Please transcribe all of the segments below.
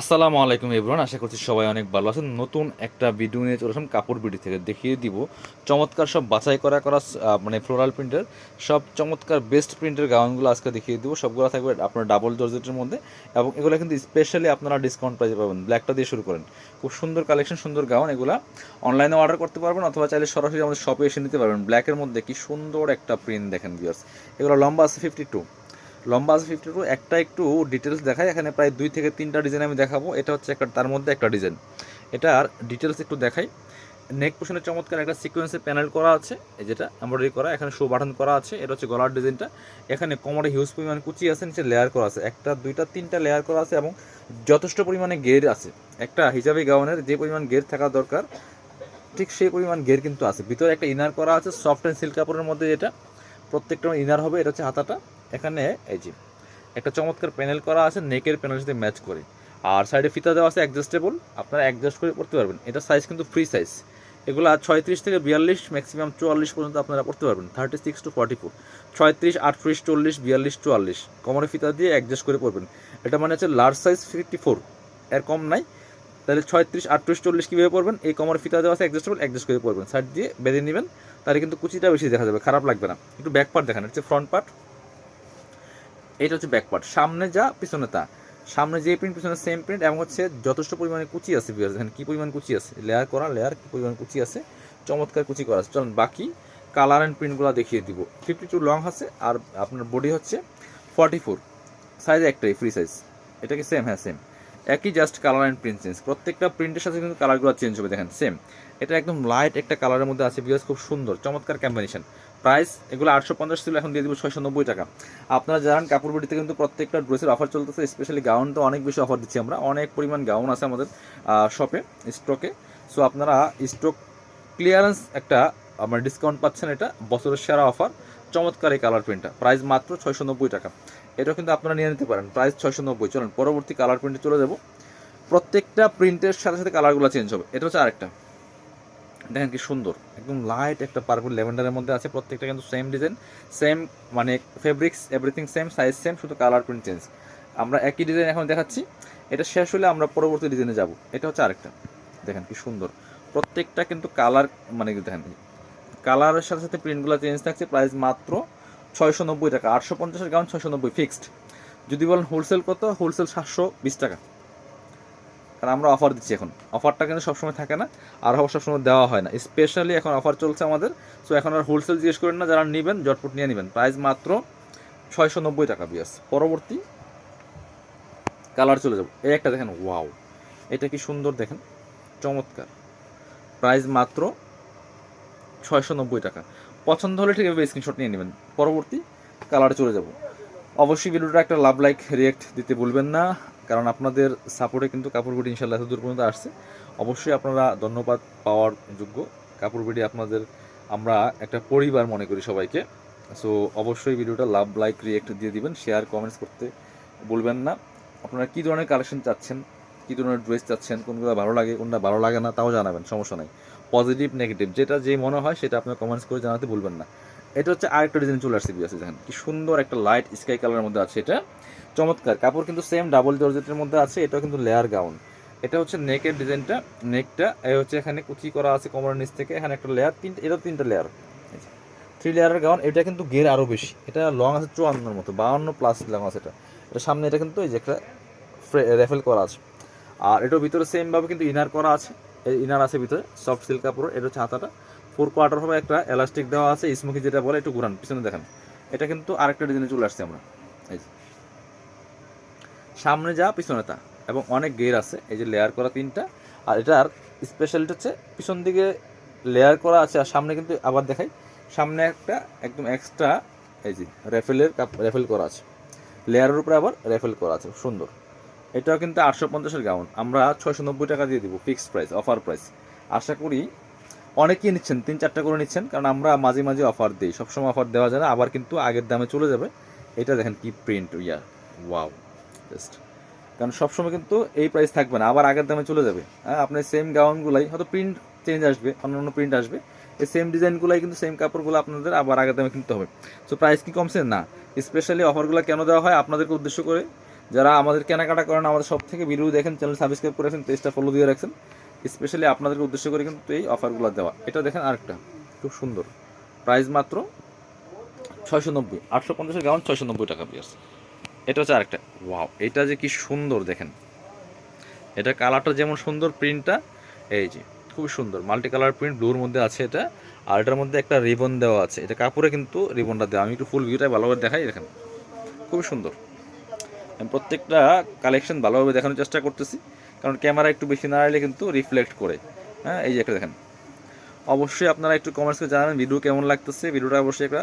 আসসালামু আলাইকুম এভরান আশা করছি সবাই অনেক ভালো আছেন। নতুন একটা ভিডিও নিয়ে চলে আসলাম কাপড় বিডি থেকে। দেখিয়ে দিব, চমৎকার সব বাছাই করা করা মানে ফ্লোরাল প্রিন্টের সব চমৎকার বেস্ট প্রিন্টের গাউনগুলো আজকে দেখিয়ে দিব। সবগুলো থাকবে আপনার ডাবল জর্জেটের মধ্যে এবং এগুলো কিন্তু স্পেশালি আপনারা ডিসকাউন্ট প্রাইসে পাবেন। ব্ল্যাকটা দিয়ে শুরু করেন। খুব সুন্দর কালেকশন সুন্দর গাউন। এগুলো অনলাইনে অর্ডার করতে পারবেন অথবা চাইলে সরাসরি আমাদের শপে এসে নিতে পারবেন। ব্ল্যাকের মধ্যে কি সুন্দর একটা প্রিন্ট দেখেন ভিউয়ার্স এগুলো লম্বা আছে ফিফটি টু লম্বা আছে ফিফটি টু একটা একটু ডিটেলস দেখায় এখানে প্রায় দুই থেকে তিনটা ডিজাইন আমি দেখাবো। এটা হচ্ছে একটা তার মধ্যে একটা ডিজাইন এটার ডিটেলস একটু দেখাই। নেক পোশনের চমৎকার একটা সিকোয়েন্সে প্যানেল করা আছে যেটা এমব্রয়ডারি করা, এখানে শো বাটন করা আছে, এটা হচ্ছে গলার ডিজাইনটা এখানে কোমরে হিউজ পরিমাণ কুচি আছে, নিচে লেয়ার করা আছে। একটা, দুইটা, তিনটা লেয়ার করা আছে এবং যথেষ্ট পরিমাণে গের আছে। একটা হিজাবি গাউনের যে পরিমাণ গের থাকা দরকার, ঠিক সেই পরিমাণ গের কিন্তু আছে। ভিতরে একটা ইনার করা আছে সফট অ্যান্ড সিল্ক কাপড়ের মধ্যে যেটা, প্রত্যেকটা ইনার হবে, এটা হচ্ছে হাতাটা। এখানে, এই যে, একটা চমৎকার প্যানেল করা আছে নেকের প্যানেল সাথে ম্যাচ করে। আর সাইডে ফিতা দেওয়া আছে অ্যাডজাস্টেবল আপনারা অ্যাডজাস্ট করে পড়তে পারবেন। এটা সাইজ কিন্তু ফ্রি সাইজ এগুলো ছয়ত্রিশ থেকে বিয়াল্লিশ ম্যাক্সিমাম চুয়াল্লিশ পর্যন্ত আপনারা পড়তে পারবেন। Thirty six to forty four ছয়ত্রিশ, আটত্রিশ, চল্লিশ, বিয়াল্লিশ, চুয়াল্লিশ। কমরে ফিতা দিয়ে অ্যাডজাস্ট করে পড়বেন। এটা মানে হচ্ছে লার্জ সাইজ ফিফটি ফোর এর কম নাই। তাহলে ছয়ত্রিশ, আটত্রিশ, চল্লিশ কীভাবে পড়বেন? এই কমর ফিতা দেওয়া আছে অ্যাডজাস্টেবল অ্যাডজাস্ট করে পড়বেন। সাইড দিয়ে বেঁধে নেবেন। তাহলে কিন্তু কুচিটা বেশি দেখা যাবে, খারাপ লাগবে না। একটু ব্যাক পার্ট দেখান হচ্ছে ফ্রন্ট পার্ট এটা হচ্ছে ব্যাক পার্ট সামনে যা, পিছনে তা। সামনে যে প্রিন্ট পিছনে সেম প্রিন্ট এবং হচ্ছে যথেষ্ট পরিমাণে কুচি আছে বিয়ার দেখেন কী পরিমাণ কুচি আছে। লেয়ার করা লেয়ার কী পরিমাণ কুচি আছে। চমৎকার কুচি করা আছে। চলুন বাকি কালার অ্যান্ড প্রিন্টগুলো দেখিয়ে দিব। ফিফটি টু লং আছে আর আপনার বডি হচ্ছে ফর্টি ফোর সাইজ একটাই ফ্রি সাইজ এটা কি সেম হ্যাঁ সেম একই just colour and print change প্রত্যেকটা প্রিন্টের সাথে কিন্তু কালারগুলো চেঞ্জ হবে, দেখেন সেম এটা একদম লাইট একটা কালারের মধ্যে আছে বিকজ খুব সুন্দর, চমৎকার কম্বিনেশন প্রাইস এগুলো আটশো পঞ্চাশ ছিল, এখন দিয়ে দিব ছয়শো নব্বই টাকা। আপনারা জানেন কাপড় কিন্তু প্রত্যেকটা ড্রেসের অফার চলতেছে স্পেশালি গাউন তো অনেক বেশি অফার দিচ্ছি আমরা। অনেক পরিমাণ গাউন আছে আমাদের শপে স্টকে সো আপনারা স্টক ক্লিয়ারেন্স একটা, আমার ডিসকাউন্ট পাচ্ছেন এটা, বছরের সেরা অফার চমৎকার এই কালার প্রিন্টটা প্রাইস মাত্র ছয়শো নব্বই টাকা। এটা কিন্তু আপনারা নিয়ে নিতে পারেন। প্রাইস ছয়শো নব্বই চলুন, পরবর্তী কালার প্রিন্টে চলে যাব। প্রত্যেকটা প্রিন্টের সাথে সাথে কালারগুলো চেঞ্জ হবে। এটা হচ্ছে আরেকটা। দেখেন কি সুন্দর। একদম লাইট একটা পার্পল ল্যাভেন্ডারের মধ্যে আছে। প্রত্যেকটা কিন্তু সেম ডিজাইন সেম মানে fabrics everything same size same শুধু কালার প্রিন্ট চেঞ্জ আমরা একই ডিজাইন এখন দেখাচ্ছি। এটা শেষ হলে আমরা পরবর্তী ডিজাইনে যাব। এটা হচ্ছে আরেকটা। দেখেন কি সুন্দর। প্রত্যেকটা কিন্তু কালার মানে দেখেন কালারের সাথে সাথে প্রিন্টগুলো চেঞ্জ থাকছে, প্রাইস মাত্র ছয়শো নব্বই টাকা। আটশো পঞ্চাশের গাউন ছয়শো নব্বই ফিক্সড। যদি বলেন হোলসেল কত? হোলসেল সাতশো বিশ টাকা। কারণ আমরা অফার দিচ্ছি এখন। অফারটা কিন্তু সবসময় থাকে না, আর অফার সবসময় দেওয়া হয় না। স্পেশালি এখন অফার চলছে আমাদের। সো এখন আর হোলসেল জিজ্ঞেস করেন না, যারা নেবেন, জটপট নিয়ে নেবেন। প্রাইস মাত্র ছয়শো নব্বই টাকা বিয়াস পরবর্তী কালার চলে যাব। এই একটা দেখেন ওয়াও এটা কি সুন্দর দেখেন, চমৎকার। প্রাইস মাত্র ছয়শো নব্বই টাকা। পছন্দ হলে ঠিক এভাবে স্ক্রিনশট নিয়ে নেবেন। পরবর্তী কালারে চলে যাব। অবশ্যই ভিডিওটা একটা লাভ লাইক রিয়েক্ট দিতে ভুলবেন না, কারণ আপনাদের সাপোর্টে কিন্তু কাপড় বিডি ইনশাল্লাহ এত দূর পর্যন্ত আসছে। অবশ্যই আপনারা ধন্যবাদ পাওয়ার যোগ্য। কাপড় বিডি আপনাদের, আমরা একটা পরিবার মনে করি সবাইকে। সো অবশ্যই ভিডিওটা লাভ লাইক রিয়েক্ট দিয়ে দিবেন শেয়ার কমেন্টস করতে বলবেন না। আপনারা কী ধরনের কালেকশন চাচ্ছেন, কী ধরনের ড্রেস চাচ্ছেন, কোনগুলো ভালো লাগে, কোনটা ভালো লাগে না, তাও জানাবেন, সমস্যা নাই। পজিটিভ নেগেটিভ যেটা যে মনে হয় সেটা আপনার কমেন্টস করে জানাতে ভুলবেন না। এটা হচ্ছে আরেকটা ডিজাইন চলে আসছে বিয়াসে দেখেন। কি সুন্দর একটা লাইট স্কাই কালারের মধ্যে আছে এটা। চমৎকার। কাপড় কিন্তু সেম ডাবল জর্জেটের মধ্যে আছে, এটাও কিন্তু লেয়ার গাউন এটা হচ্ছে নেকের ডিজাইনটা নেকটা এ হচ্ছে এখানে কুচি করা আছে কোমরের নিচ থেকে, এখানে একটা লেয়ার তিনটা, এটা তিনটা লেয়ার থ্রি লেয়ারের গাউন এটা কিন্তু গের আরও বেশি। এটা লং আছে চুয়ান্নর মতো, বাউন্ন প্লাস লং আছে এটা। এটা সামনে এটা কিন্তু এই যে একটা রেফেল করা আছে। আর এটার ভিতরে সেমভাবে কিন্তু ইনার করা আছে। ইনার আছে ভিতরে সফট সিল্ক কাপড় এটা হচ্ছে হাতাটা। ফোর কোয়ার্টার হবে একটা এলাস্টিক দেওয়া আছে স্মোকি যেটা বলে, একটু ঘুরান, পিছনে দেখেন। এটা কিন্তু আরেকটা ডিজাইনে চলে আসছে আমরা। এই যে। সামনে যা, পিছনে তা, এবং অনেক গের আছে, এই যে লেয়ার করা তিনটা। আর এটার স্পেশালিটি হচ্ছে, পিছন দিকে লেয়ার করা আছে, আর সামনে কিন্তু আবার দেখাই, সামনে একটা একদম এক্সট্রা এই যে রেফেলের কাপ রেফেল করা আছে। লেয়ারের উপরে আবার রেফেল করা আছে, সুন্দর। এটাও কিন্তু আটশো পঞ্চাশের গাউন আমরা ছয়শো নব্বই টাকা দিয়ে দিব ফিক্সড প্রাইস অফার প্রাইস আশা করি অনেকেই নিচ্ছেন, তিন চারটা করে নিচ্ছেন, কারণ আমরা মাঝে মাঝে অফার দিই। সবসময় অফার দেওয়া যায় না, আবার কিন্তু আগের দামে চলে যাবে। এটা দেখেন কি প্রিন্ট ইয়া ওয়াও জাস্ট কারণ সবসময় কিন্তু এই প্রাইস থাকবে না, আবার আগের দামে চলে যাবে। হ্যাঁ আপনার সেম গাউনগুলাই হয়তো প্রিন্ট চেঞ্জ আসবে, অন্য অন্য প্রিন্ট আসবে। এই সেম ডিজাইনগুলাই কিন্তু সেম কাপড়গুলো আপনাদের আবার আগের দামে কিনতে হবে। সো প্রাইস কি কমছে? না। স্পেশালি অফারগুলো কেন দেওয়া হয়? আপনাদেরকে উদ্দেশ্য করে যারা আমাদের কেনাকাটা করেন, আমাদের সব থেকে ভিডিও দেখেন, চ্যানেল সাবস্ক্রাইব করে করেছেন পেজটা ফলো দিয়ে রাখছেন। স্পেশালি আপনাদেরকে উদ্দেশ্য করে কিন্তু এই অফারগুলো দেওয়া। এটা দেখেন আরেকটা, খুব সুন্দর। প্রাইস মাত্র ছয়শো নব্বই, আটশো পঞ্চাশের গাউন ছয়শো নব্বই টাকা পিয়ার্স এটা হচ্ছে আরেকটা ওয়াও এটা যে কি সুন্দর দেখেন। এটা কালারটা যেমন সুন্দর প্রিন্টটা এই যে, খুবই সুন্দর। মাল্টি কালার প্রিন্ট ব্লুর মধ্যে আছে এটা, আর এটার মধ্যে একটা রিবন দেওয়া আছে। এটা কাপড়ে কিন্তু রিবনটা দেওয়া। আমি একটু ফুল ভিউটা ভালোভাবে দেখাই, দেখেন। খুবই সুন্দর। প্রত্যেকটা কালেকশন ভালোভাবে দেখানোর চেষ্টা করতেছি। কারণ ক্যামেরা একটু বেশি না নাড়ালে কিন্তু রিফ্লেক্ট করে। হ্যাঁ এই যে একটা দেখেন। অবশ্যই আপনারা একটু কমেন্টস করে জানাবেন ভিডিও কেমন লাগতেছে। ভিডিওটা অবশ্যই একটা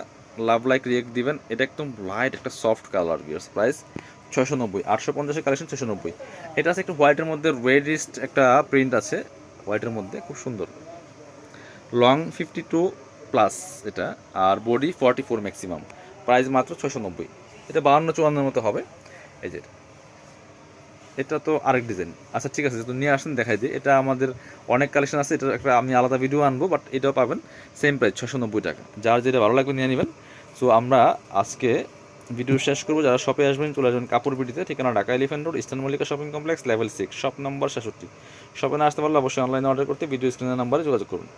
লাভ লাইক রিয়েক্ট দিবেন। এটা একদম লাইট একটা সফট কালার বিয়ার্স প্রাইস ছয়শো নব্বই, আটশো পঞ্চাশের কালেকশন ছশো নব্বই। এটা আছে একটু হোয়াইটের মধ্যে রেডিস্ট একটা প্রিন্ট আছে। হোয়াইটের মধ্যে, খুব সুন্দর। লং ফিফটি টু প্লাস এটা। আর body forty four maximum price মাত্র ছশো নব্বই। এটা বাহান্ন চুয়ান্নের মতো হবে। এই যে এটা। তো আরেক ডিজাইন আচ্ছা ঠিক আছে তো নিয়ে আসেন, দেখাই দিই। এটা আমাদের অনেক কালেকশন আছে এটা একটা আমি আলাদা ভিডিও আনব বাট এটাও পাবেন। সেম প্রাইস ছশো নব্বই টাকা। যার যেটা ভালো লাগবে নিয়ে নেবেন। সো আমরা আজকে ভিডিও শেষ করব। যারা শপে আসবেন, চলে আসবেন কাপড় বিটিতে, ঠিকানা Dhaka elephant road eastern Mallika shopping complex level six shop number সাতষট্টি শপে না আসতে পারলে অবশ্যই অনলাইনে অর্ডার করতে ভিডিও স্ক্রিনের নাম্বারে যোগাযোগ করুন।